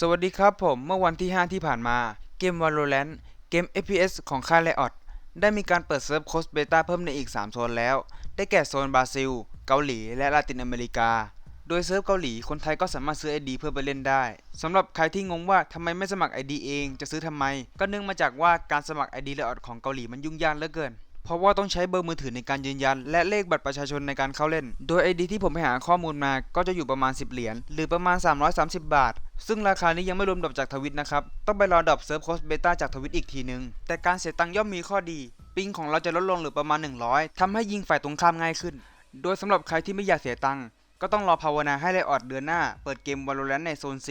สวัสดีครับผมเมื่อวันที่ 5 ที่ผ่านมา เกม Valorant เกม FPS ของค่าย Riot ได้มีการเปิดเซิร์ฟโคสเบต้าเพิ่มในอีก 3 โซนแล้ว ได้แก่โซนบราซิล เกาหลี และลาตินอเมริกา โดยเซิร์ฟเกาหลีคนไทยก็สามารถซื้อ ID เพื่อไปเล่นได้สำหรับใครที่งงว่าทำไมไม่สมัคร ID เองจะซื้อทำไม ก็เนื่องมาจากว่าการสมัคร ID Riot ของเกาหลีมันยุ่งยากเหลือเกินเพราะว่าต้องใช้เบอร์มือถือในการยืนยัน และเลขบัตรประชาชนในการเข้าเล่น โดย ID ที่ผมไปหาข้อมูลมาก็จะอยู่ประมาณ 10 เหรียญหรือประมาณ 330 บาท ซึ่งราคานี้ยังไม่รวมดรอปจากทวิตนะครับ ต้องไปรอดรอปเซิร์ฟโคสเบต้าจากทวิตอีกทีนึง แต่การเสียตังค์ย่อมมีข้อดี ปิงของเราจะลดลงเหรือประมาณ 100ทำให้ยิงฝ่ายตรงข้ามง่ายขึ้น โดยสำหรับใครที่ไม่อยากเสียตังค์ก็ต้องรอภาวนาให้ไลออดเดือนหน้า เปิดเกม Valorant ในโซน C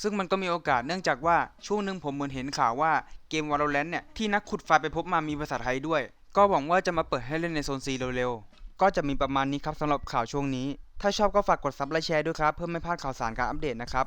ซึ่งมันก็มีโอกาสเนื่องจากว่าช่วงหนึ่งผมเหมือนเห็นข่าวว่าเกม Valorant เนี่ยที่นักขุดไฟไปพบมามีภาษาไทยด้วย ก็หวังว่าจะมาเปิดให้เล่นในโซน C เร็วๆ ก็จะมีประมาณนี้ครับสำหรับข่าวช่วงนี้ ถ้าชอบก็ฝากกดซับและแชร์ด้วยครับเพื่อไม่พลาดข่าวสารการอัปเดตนะครับ